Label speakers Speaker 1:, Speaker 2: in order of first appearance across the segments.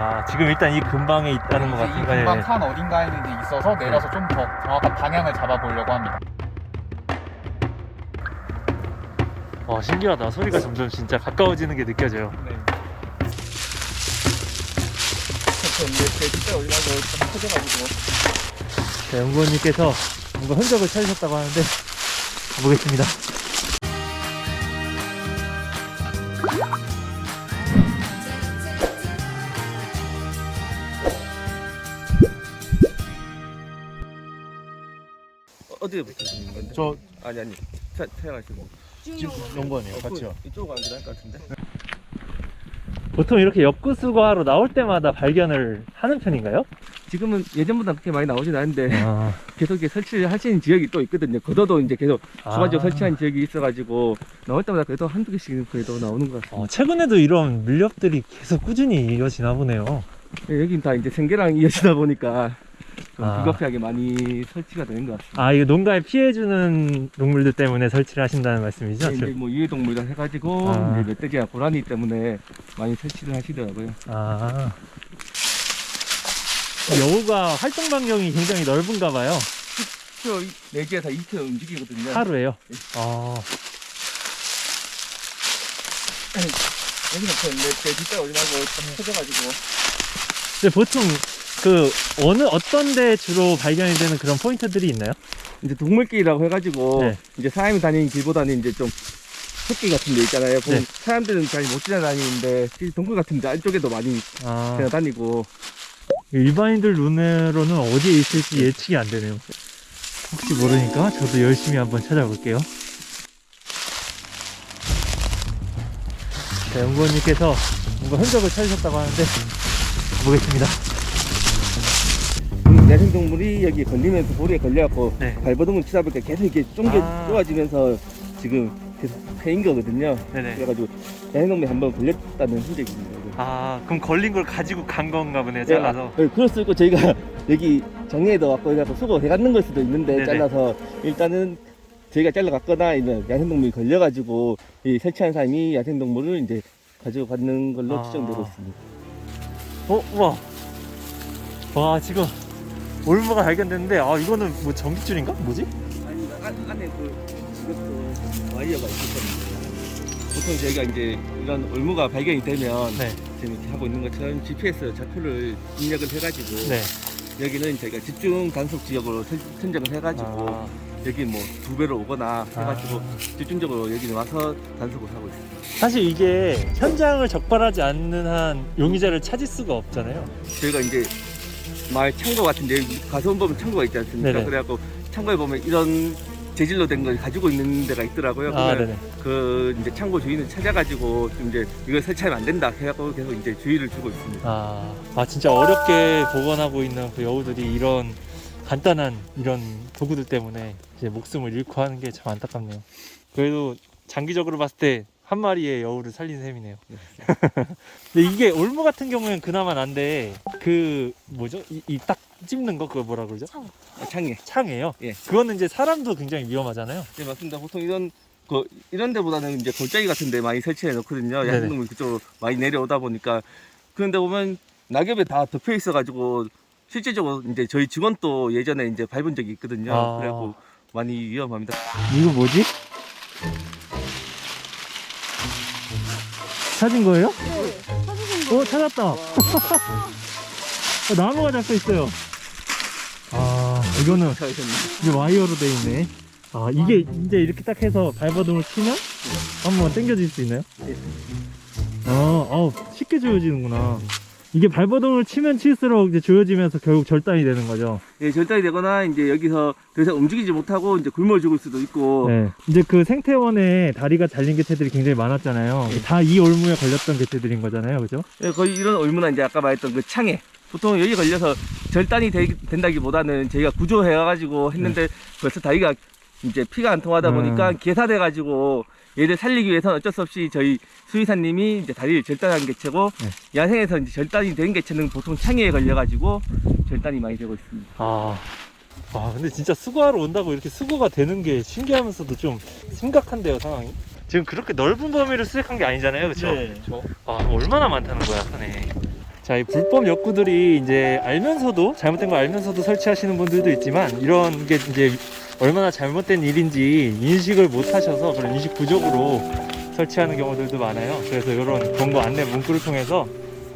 Speaker 1: 아 지금 일단 이 근방에 있다는 것
Speaker 2: 이제 이
Speaker 1: 같은데
Speaker 2: 근방 산 어딘가에는 이제 있어서 내려서 좀 더 정확한 방향을 잡아보려고 합니다.
Speaker 1: 와 신기하다. 소리가 점점 진짜 가까워지는 게 느껴져요.
Speaker 2: 네. 이제 제 진짜 어디가고 좀 커져가지고.
Speaker 1: 자, 연구원님께서 뭔가 흔적을 찾으셨다고 하는데 가보겠습니다
Speaker 3: 어디에 붙으시는 건데?
Speaker 1: 저
Speaker 3: 아니 아니. 차, 차량하시고
Speaker 1: 지금 연구원이에요. 같이요.
Speaker 3: 이쪽으로 가는 게 나을 것 같은데?
Speaker 1: 보통 이렇게 엽구 수거하러 나올 때마다 발견을 하는 편인가요?
Speaker 3: 지금은 예전보다 그렇게 많이 나오진 않은데
Speaker 1: 아,
Speaker 3: 계속 이렇게 설치를 하시는 지역이 또 있거든요. 걷어도 이제 계속 추가적으로
Speaker 1: 아.
Speaker 3: 설치한 지역이 있어가지고 나올 때마다 그래도 한두 개씩은 그래도 나오는 것 같습니다.
Speaker 1: 어, 최근에도 이런 밀렵들이 계속 꾸준히 이어지나 보네요.
Speaker 3: 예, 여긴 다 이제 생계랑 이어지다 보니까 좀
Speaker 1: 아.
Speaker 3: 불가피하게 많이 설치가 되는 것 같습니다.
Speaker 1: 아 이거 농가에 피해주는 동물들 때문에 설치를 하신다는 말씀이죠?
Speaker 3: 이제 뭐 유해동물이라 해가지고
Speaker 1: 아.
Speaker 3: 이제 멧돼지나 고라니 때문에 많이 설치를 하시더라고요.
Speaker 1: 아. 여우가 활동 반경이 굉장히 넓은가 봐요.
Speaker 3: 저 4개에서 2km 움직이거든요.
Speaker 1: 하루에요? 아.
Speaker 3: 여기는 제 뒷발 어디나고 좀 커져가지고.
Speaker 1: 근데 보통 그 어느 어떤 데 주로 발견이 되는 그런 포인트들이 있나요?
Speaker 3: 이제 동물길이라고 해가지고
Speaker 1: 네.
Speaker 3: 이제 사람이 다니는 길보다는 이제 좀 새끼 같은 데 있잖아요. 보면
Speaker 1: 네.
Speaker 3: 사람들은 잘 못 지나다니는데 이 동굴 같은 데 안쪽에도 많이
Speaker 1: 아
Speaker 3: 지나다니고
Speaker 1: 일반인들 눈으로는 어디에 있을지 예측이 안 되네요 혹시 모르니까 저도 열심히 한번 찾아볼게요 자 연구원님께서 뭔가 흔적을 찾으셨다고 하는데 가보겠습니다
Speaker 3: 음, 야생동물이 여기 걸리면서 볼에 걸려갖고
Speaker 1: 네.
Speaker 3: 발버둥을 치다 보니까 계속 이렇게 쫑겨
Speaker 1: 아.
Speaker 3: 쪼아지면서 지금 계속 패인 거거든요.
Speaker 1: 네네
Speaker 3: 그래가지고 야생동물이 한 번 걸렸다는 흔적이 있습니다.
Speaker 1: 아 그럼 걸린 걸 가지고 간 건가 보네요 잘라서
Speaker 3: 네, 그럴 수도 있고 저희가 여기 정리해도 왔고 해갖고 수거 해갔는 걸 수도 있는데
Speaker 1: 네네.
Speaker 3: 잘라서 일단은 저희가 잘라갔거나 아니면 야생동물이 걸려가지고 이 설치한 사람이 야생동물을 이제 가지고 가는 걸로
Speaker 1: 아.
Speaker 3: 추정되고 있습니다.
Speaker 1: 어 우와 와 지금 올무가 발견됐는데 아 이거는 뭐 전기줄인가 뭐지?
Speaker 3: 아니 안, 안에 그 이것도 와이어가 겁니다. 보통 저희가 이제 이런 올무가 발견이 되면
Speaker 1: 네.
Speaker 3: 지금 이렇게 하고 있는 것처럼 GPS 좌표를 입력을 해가지고
Speaker 1: 네.
Speaker 3: 여기는 저희가 집중 단속 지역으로 선- 선정을 해가지고
Speaker 1: 아,
Speaker 3: 여기 뭐 두 배로 오거나 해가지고
Speaker 1: 아.
Speaker 3: 집중적으로 여기는 와서 단속을 하고 있습니다.
Speaker 1: 사실 이게 현장을 적발하지 않는 한 용의자를 찾을 수가 없잖아요.
Speaker 3: 저희가 이제 마을 창고 같은데 가서 보면 창고가 있지 않습니까?
Speaker 1: 네네.
Speaker 3: 그래갖고 창고에 보면 이런 재질로 된 걸 가지고 있는 데가 있더라고요.
Speaker 1: 아, 네네.
Speaker 3: 그 이제 창고 주인을 찾아가지고 좀 이제 이걸 설치하면 안 된다 해갖고 계속 이제 주의를 주고 있습니다.
Speaker 1: 아, 아 진짜 어렵게 복원하고 있는 그 여우들이 이런 간단한 이런 도구들 때문에 이제 목숨을 잃고 하는 게 참 안타깝네요. 그래도 장기적으로 봤을 때 한 마리의 여우를 살린 셈이네요. 근데 이게 올무 같은 경우에는 그나마 난데 그 뭐죠? 이 딱 찝는 거 그거 뭐라 그러죠?
Speaker 3: 아, 창에.
Speaker 1: 창이에요.
Speaker 3: 예.
Speaker 1: 그거는 이제 사람도 굉장히 위험하잖아요.
Speaker 3: 네 맞습니다. 보통 이런 그 이런 데보다는 이제 골짜기 같은 데 많이 설치해 놓거든요.
Speaker 1: 네네.
Speaker 3: 야생동물 그쪽으로 많이 내려오다 보니까 그런데 보면 낙엽에 다 덮여 있어 가지고 실제적으로 이제 저희 직원 도 예전에 이제 밟은 적이 있거든요.
Speaker 1: 아.
Speaker 3: 그래갖고 많이 위험합니다.
Speaker 1: 이거 뭐지? 찾은 거예요?
Speaker 4: 네, 찾으신
Speaker 1: 어
Speaker 4: 거.
Speaker 1: 찾았다. 어, 나무가 잡혀 있어요. 아 이거는. 이게 와이어로 돼 있네. 아 이게 이제 이렇게 딱 해서 발버둥을 치면 한번 당겨질 수 있나요?
Speaker 3: 네.
Speaker 1: 어, 어 쉽게 조여지는구나. 이게 발버둥을 치면 칠수록 이제 조여지면서 결국 절단이 되는 거죠.
Speaker 3: 예, 절단이 되거나 이제 여기서 더 이상 움직이지 못하고 이제 굶어 죽을 수도 있고
Speaker 1: 네. 이제 그 생태원에 다리가 잘린 개체들이 굉장히 많았잖아요. 다 이 올무에 걸렸던 개체들인 거잖아요, 그죠?
Speaker 3: 예, 거의 이런 올무나 이제 아까 말했던 그 창에 보통 여기 걸려서 절단이 되, 된다기보다는 저희가 구조해가지고 했는데 벌써 다리가 이제 피가 안 통하다
Speaker 1: 음.
Speaker 3: 보니까 개사돼가지고 얘를 살리기 위해서는 어쩔 수 없이 저희 수의사님이 이제 다리를 절단한 개체고
Speaker 1: 네.
Speaker 3: 야생에서 이제 절단이 된 개체는 보통 창에 걸려가지고 절단이 많이 되고 있습니다.
Speaker 1: 아, 아 근데 진짜 수거하러 온다고 이렇게 수거가 되는 게 신기하면서도 좀 심각한데요 상황이? 지금 그렇게 넓은 범위를 수색한 게 아니잖아요, 그렇죠?
Speaker 3: 네.
Speaker 1: 아 얼마나 많다는 거야, 산에. 자, 이 불법 욕구들이 이제 알면서도 잘못된 거 알면서도 설치하시는 분들도 있지만 이런 게 이제 얼마나 잘못된 일인지 인식을 못 하셔서 그런 인식 부족으로 설치하는 경우들도 많아요. 그래서 이런 경고 안내 문구를 통해서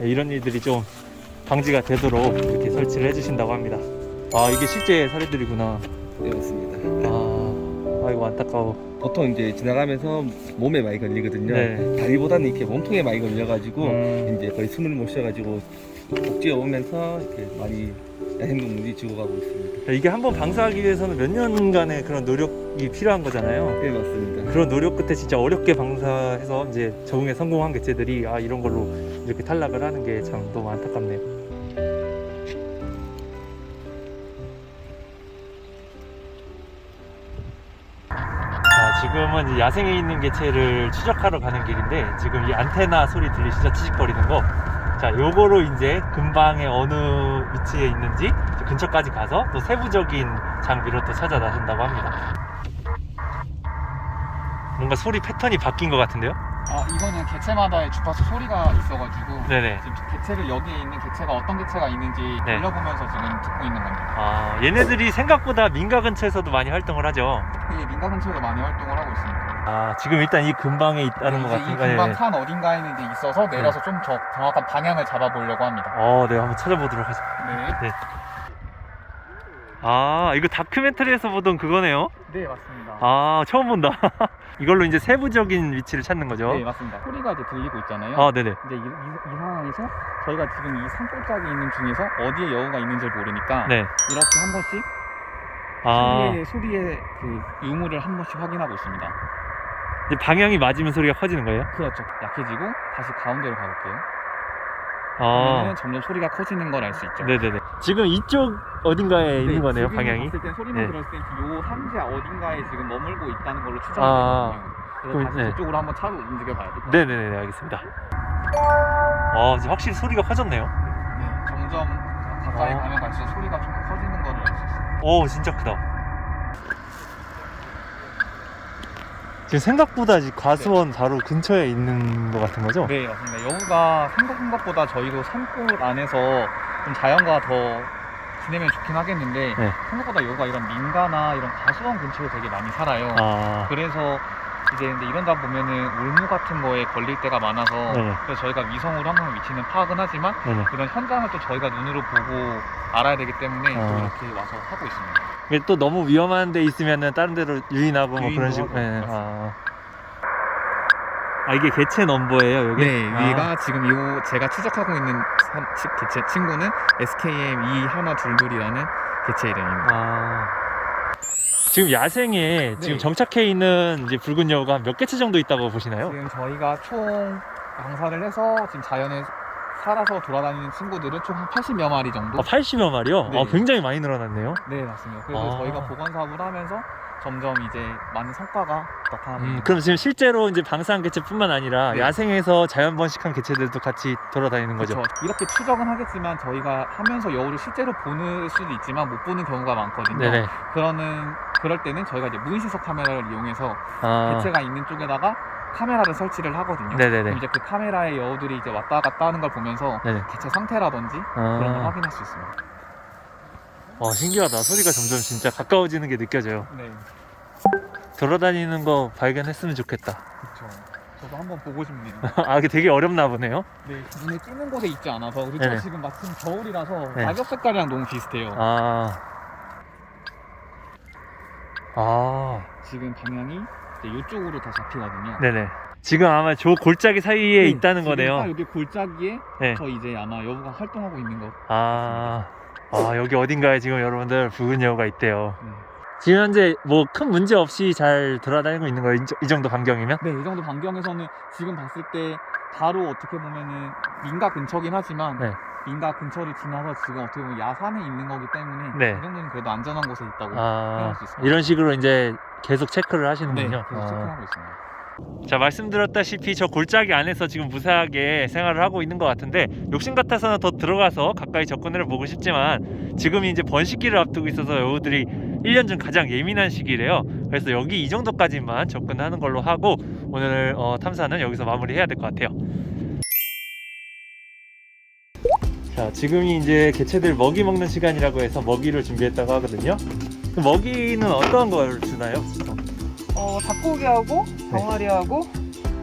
Speaker 1: 이런 일들이 좀 방지가 되도록 이렇게 설치를 해주신다고 합니다. 아 이게 실제 사례들이구나.
Speaker 3: 네 맞습니다.
Speaker 1: 아, 아이고 안타까워.
Speaker 3: 보통 이제 지나가면서 몸에 많이 걸리거든요.
Speaker 1: 네.
Speaker 3: 다리보다는 이렇게 몸통에 많이 걸려가지고
Speaker 1: 음,
Speaker 3: 이제 거의 숨을 못 쉬어가지고 복지에 오면서 이렇게 많이 행동물이 죽어가고 있습니다.
Speaker 1: 이게 한번 방사하기 위해서는 몇 년간의 그런 노력이 필요한 거잖아요.
Speaker 3: 네 맞습니다.
Speaker 1: 그런 노력 끝에 진짜 어렵게 방사해서 이제 적응에 성공한 개체들이 아 이런 걸로 이렇게 탈락을 하는 게 참 너무 안타깝네요. 자 지금은 야생에 있는 개체를 추적하러 가는 길인데 지금 이 안테나 소리 들리시죠? 치직거리는 거. 자 요거로 이제 근방에 어느 위치에 있는지 근처까지 가서 또 세부적인 장비로 또 찾아 나선다고 합니다. 뭔가 소리 패턴이 바뀐 것 같은데요?
Speaker 2: 아 이거는 개체마다의 주파수 소리가 있어가지고
Speaker 1: 네네.
Speaker 2: 지금 개체를 여기에 있는 개체가 어떤 개체가 있는지
Speaker 1: 네.
Speaker 2: 돌려보면서 지금 듣고 있는 겁니다.
Speaker 1: 아, 얘네들이 생각보다 민가 근처에서도 많이 활동을 하죠.
Speaker 2: 이게 민가 근처에도 많이 활동을 하고 있습니다.
Speaker 1: 아, 지금 일단 이 근방에 있다는 것
Speaker 2: 이제 이
Speaker 1: 같은데.
Speaker 2: 근방 산 어딘가에는 이제 있어서 내려서 좀더 정확한 방향을 잡아보려고 합니다.
Speaker 1: 어, 네, 한번 찾아보도록 하죠.
Speaker 2: 네,
Speaker 1: 아, 이거 다큐멘터리에서 보던 그거네요.
Speaker 2: 네 맞습니다.
Speaker 1: 아, 처음 본다. 이걸로 이제 세부적인 위치를 찾는 거죠.
Speaker 2: 네 맞습니다. 소리가 이제 들리고 있잖아요.
Speaker 1: 아, 네네.
Speaker 2: 이제 이, 이- 이 상황에서 저희가 지금 이 산골짜기 있는 중에서 어디에 여우가 있는지 를 모르니까
Speaker 1: 네.
Speaker 2: 이렇게 한 번씩
Speaker 1: 아,
Speaker 2: 소리의, 소리의 그 유무를 한 번씩 확인하고 있습니다.
Speaker 1: 이제 방향이 맞으면 소리가 커지는 거예요?
Speaker 2: 그렇죠. 약해지고 다시 가운데로 가볼게요.
Speaker 1: 아,
Speaker 2: 그러면 점점 소리가 커지는 걸 알 수 있죠.
Speaker 1: 네네네. 지금 이쪽 어딘가에
Speaker 2: 네,
Speaker 1: 있는 거네요,
Speaker 2: 지금
Speaker 1: 방향이.
Speaker 2: 봤을 땐 소리만
Speaker 1: 네.
Speaker 2: 들었을 땐요 산지 어딘가에 지금 머물고 있다는 걸로
Speaker 1: 아,
Speaker 2: 추정되거든요. 그래서
Speaker 1: 그럼,
Speaker 2: 다시
Speaker 1: 네.
Speaker 2: 저쪽으로 한번 차로 움직여 봐야 돼요.
Speaker 1: 네네네, 알겠습니다. 어, 이제 확실히 소리가 커졌네요.
Speaker 2: 네, 점점 가까이
Speaker 1: 어.
Speaker 2: 가면 갈수록 소리가 좀 커지는 걸 알 수 있어요.
Speaker 1: 오 진짜 크다 지금 생각보다 이 과수원 바로 근처에 있는 것 같은 거죠?
Speaker 2: 네, 맞습니다. 여우가 생각한 것보다 저희도 산골 안에서 좀 자연과 더 지내면 좋긴 하겠는데
Speaker 1: 네.
Speaker 2: 생각보다 여우가 이런 민가나 이런 가수원 근처에 되게 많이 살아요.
Speaker 1: 아
Speaker 2: 그래서 이제 근데 이런다 보면은 울무 같은 거에 걸릴 때가 많아서
Speaker 1: 네네.
Speaker 2: 그래서 저희가 위성으로 항상 위치는 파악은 하지만
Speaker 1: 네네
Speaker 2: 이런 현장을 또 저희가 눈으로 보고 알아야 되기 때문에 또
Speaker 1: 아.
Speaker 2: 이렇게 와서 하고 있습니다.
Speaker 1: 이게 또 너무 위험한 데 있으면은 다른 데로 유인하고 뭐 그런
Speaker 2: 유인도
Speaker 1: 식으로
Speaker 2: 하고,
Speaker 1: 네. 아. 아 이게 개체 넘버예요 여기?
Speaker 2: 네,
Speaker 1: 아,
Speaker 2: 위가 지금 요 제가 추적하고 있는 산- 치- 개체 친구는 SKM 2 하나 둘둘이라는 개체 이름입니다.
Speaker 1: 아. 지금 야생에 지금 정착해 있는 이제 붉은 여우가 몇 개체 정도 있다고 보시나요?
Speaker 2: 지금 저희가 총 방사를 해서 지금 자연에 살아서 돌아다니는 친구들은 총 한 80여 마리 정도.
Speaker 1: 아 80여 마리요?
Speaker 2: 네.
Speaker 1: 아, 굉장히 많이 늘어났네요
Speaker 2: 네, 맞습니다. 그래서
Speaker 1: 아.
Speaker 2: 저희가 보건 사업을 하면서 점점 이제 많은 성과가 나타나고
Speaker 1: 음, 그럼 지금 실제로 이제 방사한 개체뿐만 아니라
Speaker 2: 네.
Speaker 1: 야생에서 자연 번식한 개체들도 같이 돌아다니는 거죠.
Speaker 2: 그렇죠. 이렇게 추적은 하겠지만 저희가 하면서 여우를 실제로 보는 수도 있지만 못 보는 경우가 많거든요.
Speaker 1: 네네.
Speaker 2: 그러는 그럴 때는 저희가 이제 무인시석 카메라를 이용해서
Speaker 1: 아,
Speaker 2: 개체가 있는 쪽에다가 카메라를 설치를 하거든요.
Speaker 1: 네네네.
Speaker 2: 그럼 이제 그 카메라에 여우들이 이제 왔다 갔다 하는 걸 보면서
Speaker 1: 네네.
Speaker 2: 개체 상태라든지 그런 걸
Speaker 1: 아,
Speaker 2: 확인할 수 있습니다.
Speaker 1: 와 신기하다. 소리가 점점 진짜 가까워지는 게 느껴져요.
Speaker 2: 네,
Speaker 1: 돌아다니는 거 발견했으면 좋겠다.
Speaker 2: 그렇죠. 저도 한번 보고 싶네요.
Speaker 1: 아, 이게 되게 어렵나 보네요.
Speaker 2: 네, 눈에 띄는 곳에 있지 않아서 그리고
Speaker 1: 네네.
Speaker 2: 지금 마침 겨울이라서
Speaker 1: 네.
Speaker 2: 낙엽 색깔이랑 너무 비슷해요.
Speaker 1: 아, 아,
Speaker 2: 지금 방향이 이제 이쪽으로 다 잡히거든요.
Speaker 1: 네네. 지금 아마 저 골짜기 사이에
Speaker 2: 네,
Speaker 1: 있다는
Speaker 2: 지금 딱
Speaker 1: 거네요.
Speaker 2: 여기 골짜기에
Speaker 1: 네.
Speaker 2: 저 이제 아마 여우가 활동하고 있는 거.
Speaker 1: 아, 아 여기 어딘가에 지금 여러분들 붉은 여우가 있대요.
Speaker 2: 네.
Speaker 1: 지금 현재 뭐 큰 문제 없이 잘 돌아다니고 있는 거예요. 이 저- 이 정도 반경이면?
Speaker 2: 네, 이 정도 반경에서는 지금 봤을 때 바로 어떻게 보면은 민가 근처긴 하지만
Speaker 1: 네.
Speaker 2: 민가 근처를 지나서 지금 어떻게 보면 야산에 있는 거기 때문에
Speaker 1: 네.
Speaker 2: 이 정도는 그래도 안전한 곳에 있다고
Speaker 1: 아,
Speaker 2: 생각할 수 있습니다.
Speaker 1: 이런 식으로 이제 계속 체크를
Speaker 2: 네,
Speaker 1: 하시는군요.
Speaker 2: 계속
Speaker 1: 아.
Speaker 2: 체크하고 있습니다.
Speaker 1: 자 말씀드렸다시피 저 골짜기 안에서 지금 무사하게 생활을 하고 있는 것 같은데 욕심 같아서는 더 들어가서 가까이 접근을 보고 싶지만 지금이 이제 번식기를 앞두고 있어서 여우들이 1년 중 가장 예민한 시기래요 그래서 여기 이 정도까지만 접근하는 걸로 하고 오늘 어, 탐사는 여기서 마무리해야 될 것 같아요 자, 지금이 이제 개체들 먹이 먹는 시간이라고 해서 먹이를 준비했다고 하거든요. 그 먹이는 어떤 걸 주나요?
Speaker 4: 어, 닭고기하고 병아리하고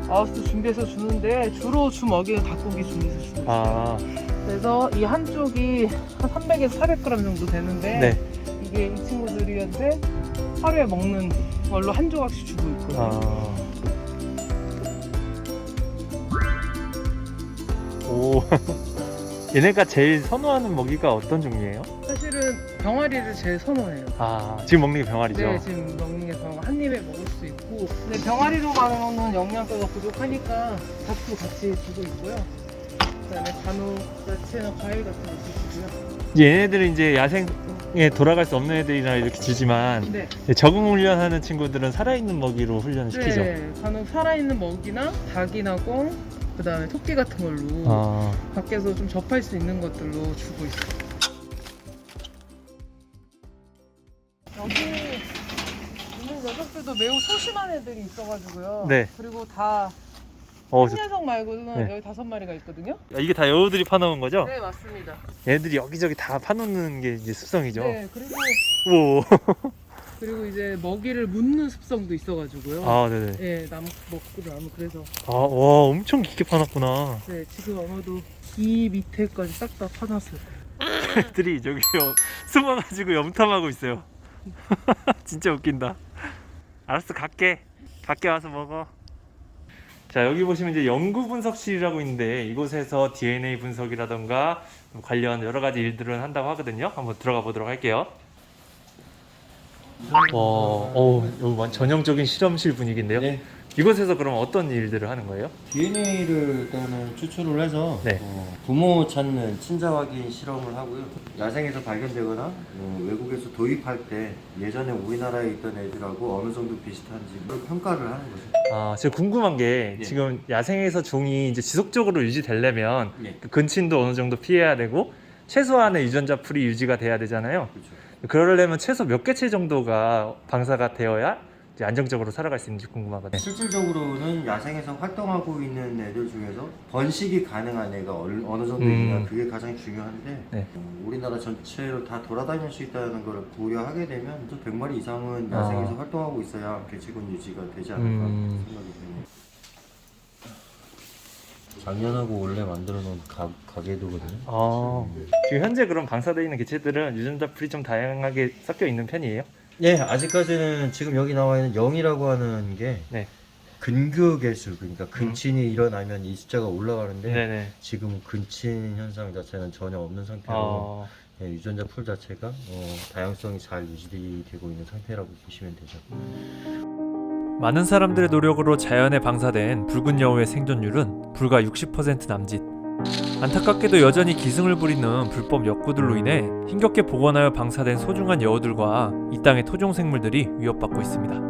Speaker 4: 마우스 준비해서 주는데 주로 주 먹이는 닭고기 준비해서 주고 있어요.
Speaker 1: 아,
Speaker 4: 그래서 이 한쪽이 한 300에서 400g 정도 되는데
Speaker 1: 네.
Speaker 4: 이게 이 친구들이한테 하루에 먹는 걸로 한 조각씩 주고 있거든요.
Speaker 1: 아. 오. 얘네가 제일 선호하는 먹이가 어떤 종류예요?
Speaker 4: 사실은 병아리를 제일 선호해요.
Speaker 1: 아, 지금 먹는 게 병아리죠?
Speaker 4: 네, 지금 먹는 게 병, 한 입에 먹을 수 있고. 근데 병아리로만으로는 영양가가 부족하니까 닭도 같이 주고 있고요. 그다음에 간혹 야채나 과일 같은 것도 주고요.
Speaker 1: 얘네들은 이제 야생에 돌아갈 수 없는 애들이라 이렇게 주지만
Speaker 4: 네,
Speaker 1: 적응 훈련하는 친구들은 살아있는 먹이로 훈련을 시키죠.
Speaker 4: 네, 간혹 살아있는 먹이나 닭이나 꽁, 그 다음에 토끼 같은 걸로
Speaker 1: 아,
Speaker 4: 밖에서 좀 접할 수 있는 것들로 주고 있어요. 여기 있는 녀석들도 매우 소심한 애들이 있어가지고요.
Speaker 1: 네.
Speaker 4: 그리고 다
Speaker 1: 어,
Speaker 4: 한
Speaker 1: 저-
Speaker 4: 녀석 말고는
Speaker 1: 네.
Speaker 4: 여기 다섯 마리가 있거든요.
Speaker 1: 이게 다 여우들이 파놓은 거죠?
Speaker 4: 네, 맞습니다.
Speaker 1: 얘네들이 여기저기 다 파놓는 게 이제 습성이죠.
Speaker 4: 네, 그리고
Speaker 1: 오.
Speaker 4: 그리고 이제 먹이를 묻는 습성도 있어가지고요.
Speaker 1: 아, 네네.
Speaker 4: 네, 나무 먹고 나무 그래서
Speaker 1: 아, 와, 엄청 깊게 파놨구나.
Speaker 4: 네 지금 아마도 이 밑에까지 싹 다 파놨어요.
Speaker 1: 애들이 저기 요 숨어가지고 염탐하고 있어요. 진짜 웃긴다. 알았어, 갈게. 밖에 와서 먹어. 자, 여기 보시면 이제 연구 분석실이라고 있는데 이곳에서 DNA 분석이라던가 관련 여러 가지 일들을 한다고 하거든요. 한번 들어가 보도록 할게요. 와, 어, 여기 완 전형적인 실험실 분위기인데요.
Speaker 5: 네.
Speaker 1: 이곳에서 그럼 어떤 일들을 하는 거예요?
Speaker 5: DNA를 일단은 추출을 해서
Speaker 1: 네.
Speaker 5: 어, 부모 찾는 친자 확인 실험을 하고요. 야생에서 발견되거나 어, 외국에서 도입할 때 예전에 우리나라에 있던 애들하고 어느 정도 비슷한지 평가를 하는 거죠.
Speaker 1: 아, 제가 궁금한 게
Speaker 5: 네.
Speaker 1: 지금 야생에서 종이 이제 지속적으로 유지되려면
Speaker 5: 네.
Speaker 1: 그 근친도 어느 정도 피해야 되고 최소한의 유전자 풀이 유지가 돼야 되잖아요.
Speaker 5: 그렇죠.
Speaker 1: 그러려면 최소 몇 개체 정도가 방사가 되어야 이제 안정적으로 살아갈 수 있는지 궁금하거든요.
Speaker 5: 실질적으로는 야생에서 활동하고 있는 애들 중에서 번식이 가능한 애가 얼- 어느 정도
Speaker 1: 음.
Speaker 5: 있냐 그게 가장 중요한데
Speaker 1: 네.
Speaker 5: 어, 우리나라 전체로 다 돌아다닐 수 있다는 걸 고려하게 되면 또 100마리 이상은 야생에서
Speaker 1: 아.
Speaker 5: 활동하고 있어야 개체군 유지가 되지 않을까
Speaker 1: 음.
Speaker 5: 생각이 드네요. 작년하고 올해 만들어 놓은 가, 가게도거든요.
Speaker 1: 아, 지금 현재 그럼 방사되어 있는 개체들은 유전자 풀이 좀 다양하게 섞여 있는 편이에요?
Speaker 5: 예, 아직까지는 지금 여기 나와 있는 0이라고 하는 게
Speaker 1: 네.
Speaker 5: 근교 개수 그러니까 근친이 일어나면 이 숫자가 올라가는데
Speaker 1: 네네.
Speaker 5: 지금 근친 현상 자체는 전혀 없는 상태로
Speaker 1: 어,
Speaker 5: 예, 유전자 풀 자체가 어, 다양성이 잘 유지되고 있는 상태라고 보시면 되죠.
Speaker 6: 많은 사람들의 노력으로 자연에 방사된 붉은 여우의 생존율은 불과 60% 남짓. 안타깝게도 여전히 기승을 부리는 불법 역구들로 인해 힘겹게 복원하여 방사된 소중한 여우들과 이 땅의 토종 생물들이 위협받고 있습니다.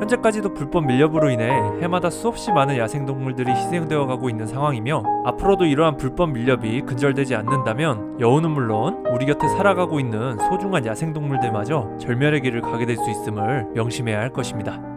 Speaker 6: 현재까지도 불법 밀렵으로 인해 해마다 수없이 많은 야생동물들이 희생되어 가고 있는 상황이며 앞으로도 이러한 불법 밀렵이 근절되지 않는다면 여우는 물론 우리 곁에 살아가고 있는 소중한 야생동물들마저 절멸의 길을 가게 될 수 있음을 명심해야 할 것입니다.